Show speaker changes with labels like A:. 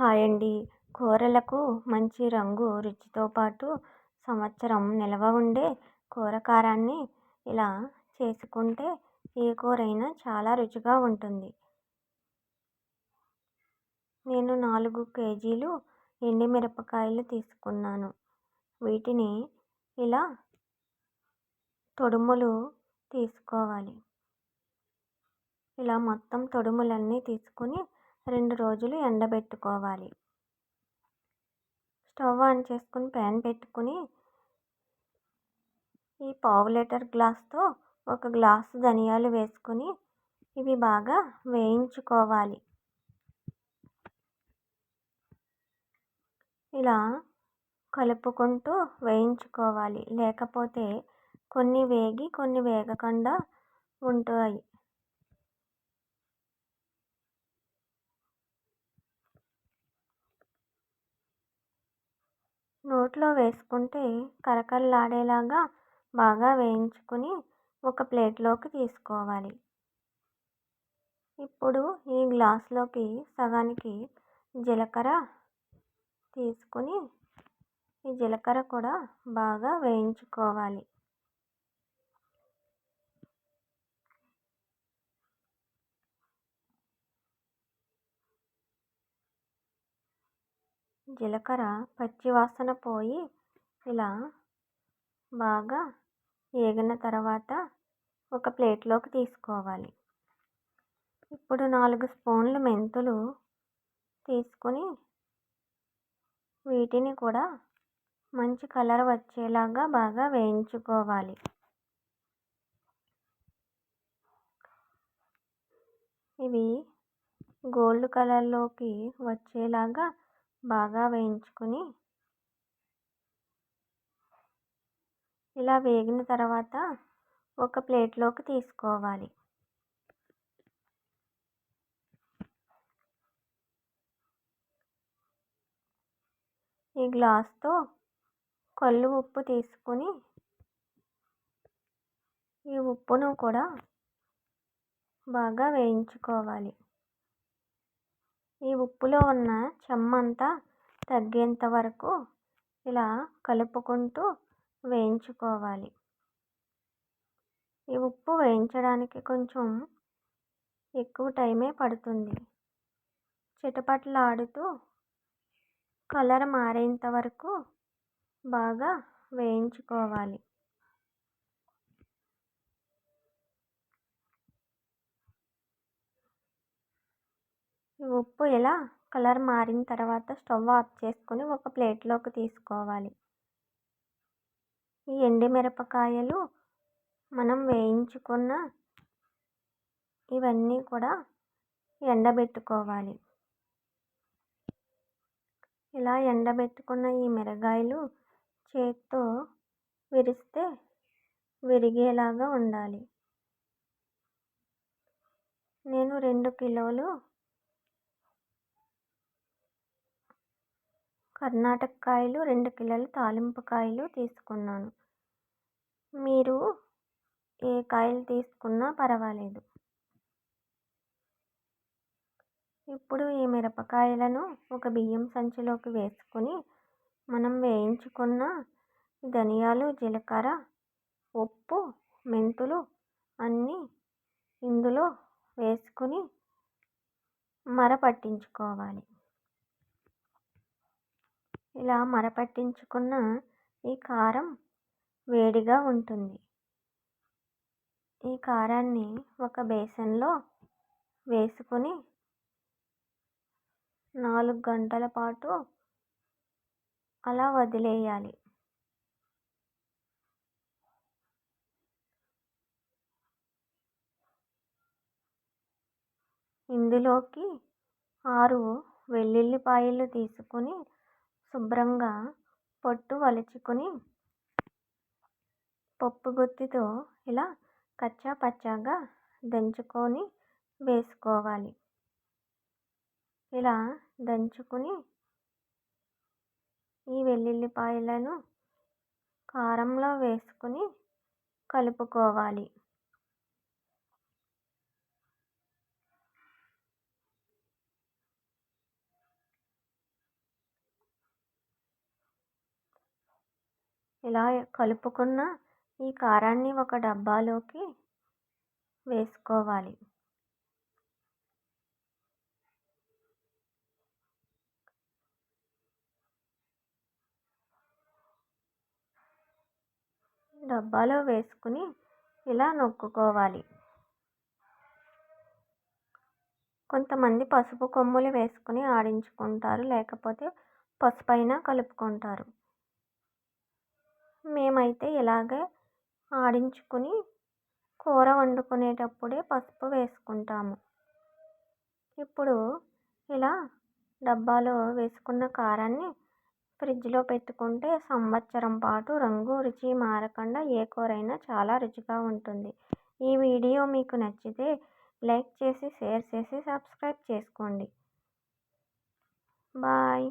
A: Hi అండి కూరలకు మంచి రంగు రుచితో పాటు సంవత్సరం నిల్వ ఉండే కూర కారాన్ని ఇలా చేసుకుంటే ఏ కూరైనా చాలా రుచిగా ఉంటుంది. నేను నాలుగు కేజీలు ఎండుమిరపకాయలు తీసుకున్నాను. వీటిని ఇలా తొడుములు తీసుకోవాలి. ఇలా మొత్తం తొడుములన్నీ తీసుకుని రెండు రోజులు ఎండబెట్టుకోవాలి. స్టవ్ ఆన్ చేసుకుని ప్యాన్ పెట్టుకుని ఈ పావు లీటర్ గ్లాస్తో ఒక గ్లాసు ధనియాలు వేసుకుని ఇవి బాగా వేయించుకోవాలి. ఇలా కలుపుకుంటూ వేయించుకోవాలి. లేకపోతే కొన్ని వేగి కొన్ని వేగకుండా ఉంటాయి. నోట్లో వేసుకుంటే కరకరలాడేలాగా బాగా వేయించుకుని ఒక ప్లేట్లోకి తీసుకోవాలి. ఇప్పుడు ఈ గ్లాస్లోకి సగానికి జీలకర్ర తీసుకుని ఈ జీలకర్ర కూడా బాగా వేయించుకోవాలి. జీలకర్ర పచ్చివాసన పోయి ఇలా బాగా వేగిన తర్వాత ఒక ప్లేట్లోకి తీసుకోవాలి. ఇప్పుడు నాలుగు స్పూన్లు మెంతులు తీసుకొని వీటిని కూడా మంచి కలర్ వచ్చేలాగా బాగా వేయించుకోవాలి. ఇవి గోల్డ్ కలర్లోకి వచ్చేలాగా బాగా వేయించుకొని ఇలా వేగిన తర్వాత ఒక ప్లేట్లోకి తీసుకోవాలి. ఈ గ్లాస్తో కళ్ళు ఉప్పు తీసుకుని ఈ ఉప్పును కూడా బాగా వేయించుకోవాలి. ఈ ఉప్పులో ఉన్న చెమ్మంతా తగ్గేంత వరకు ఇలా కలుపుకుంటూ వేయించుకోవాలి. ఈ ఉప్పు వేయించడానికి కొంచెం ఎక్కువ టైమే పడుతుంది. చిటపటలాడుతూ కలర్ మారేంత వరకు బాగా వేయించుకోవాలి. ఉప్పు ఇలా కలర్ మారిన తర్వాత స్టవ్ ఆఫ్ చేసుకొని ఒక ప్లేట్లోకి తీసుకోవాలి. ఈ ఎండుమిరపకాయలు మనం వేయించుకున్న ఇవన్నీ కూడా ఎండబెట్టుకోవాలి. ఇలా ఎండబెట్టుకున్న ఈ మిరగాయలు చేత్తో విరిస్తే విరిగేలాగా ఉండాలి. నేను రెండు కిలోలు కర్ణాటక కాయలు రెండు కిలోలు తాలింపు కాయలు తీసుకున్నాను. మీరు ఏ కాయలు తీసుకున్నా పర్వాలేదు. ఇప్పుడు ఈ మిరపకాయలను ఒక బియ్యం సంచిలోకి వేసుకొని మనం వేయించుకున్న ధనియాలు జీలకర్ర ఉప్పు మెంతులు అన్నీ ఇందులో వేసుకుని మర పట్టించుకోవాలి. ఇలా మరపట్టించుకున్న ఈ కారం వేడిగా ఉంటుంది. ఈ కారాన్ని ఒక బేసన్లో వేసుకొని నాలుగు గంటల పాటు అలా వదిలేయాలి. ఇందులోకి ఆరు వెల్లుల్లిపాయలు తీసుకొని శుభ్రంగా పొట్టు వలుచుకొని పప్పు గుత్తితో ఇలా కచ్చా పచ్చాగా దంచుకొని వేసుకోవాలి. ఇలా దంచుకుని ఈ వెల్లుల్లిపాయలను కారంలో వేసుకుని కలుపుకోవాలి. ఇలా కలుపుకున్న ఈ కారాన్ని ఒక డబ్బాలోకి వేసుకోవాలి. డబ్బాలో వేసుకుని ఇలా నొక్కుకోవాలి. కొంతమంది పసుపు కొమ్ములు వేసుకుని ఆడించుకుంటారు లేకపోతే పసుపైన కలుపుకుంటారు. మేమైతే ఇలాగే ఆడించుకుని కూర వండుకునేటప్పుడే పసుపు వేసుకుంటాము. ఇప్పుడు ఇలా డబ్బాలో వేసుకున్న కారాన్ని ఫ్రిడ్జ్లో పెట్టుకుంటే సంవత్సరం పాటు రంగు రుచి మారకుండా ఏ కూరైనా చాలా రుచిగా ఉంటుంది. ఈ వీడియో మీకు నచ్చితే లైక్ చేసి షేర్ చేసి సబ్స్క్రైబ్ చేసుకోండి. బాయ్.